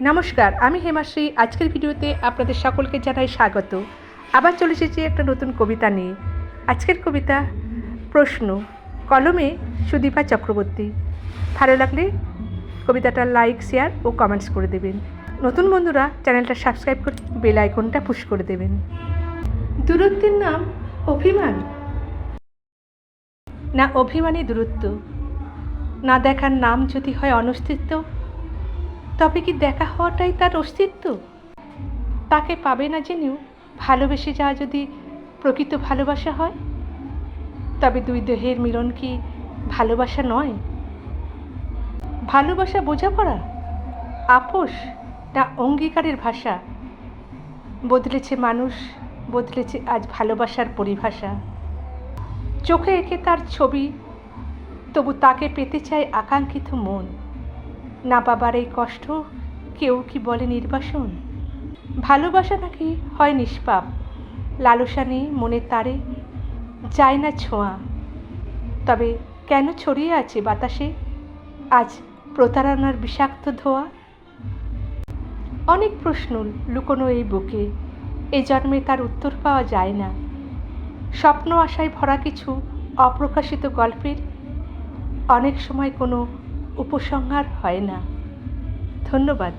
নমস্কার, আমি হেমাশ্রী আজকের ভিডিওতে আপনাদের সকলকে জানাই স্বাগত। আবার চলে এসেছি একটা নতুন কবিতা নিয়ে। আজকের কবিতা, প্রশ্ন, কলমে সুদীপা চক্রবর্তী। ভালো লাগলে কবিতাটা লাইক, শেয়ার ও কমেন্টস করে দেবেন। নতুন বন্ধুরা চ্যানেলটা সাবস্ক্রাইব করে বেল আইকনটা পুশ করে দেবেন। দূরত্বের নাম অভিমান। না অভিমানী দূরত্ব। না দেখার নাম যদি হয় অনস্তিত্ব তবে কি দেখা হওয়াটাই তার অস্তিত্ব? তাকে পাবে না জেনেও ভালোবেসে যাওয়া যদি প্রকৃত ভালোবাসা হয়? তবে দুই দেহের মিলন কি ভালোবাসা নয়? ভালোবাসা বোঝাপড়া? আপোষ না অঙ্গীকারের ভাষা? বদলেছে মানুষ, বদলেছে আজ ভালোবাসার পরিভাষা। চোখে এঁকে তার ছবি, তবু তাকে পেতে চায় আকাঙ্ক্ষিত মন। না বাবার এই কষ্ট, কেউ কি বলে নির্বাসন? ভালোবাসা নাকি হয় নিষ্পাপ? লালসা নেই মনের তারে যায় না ছোঁয়া। তবে কেন ছড়িয়ে আছে বাতাসে আজ প্রতারণার বিষাক্ত ধোয়া? অনেক প্রশ্ন লুকোনো এই বুকে, এ জন্মে তার উত্তর পাওয়া যায় না। স্বপ্ন আশায় ভরা কিছু অপ্রকাশিত গল্পের, অনেক সময় কোনো উপসংহার হয় না। ধন্যবাদ।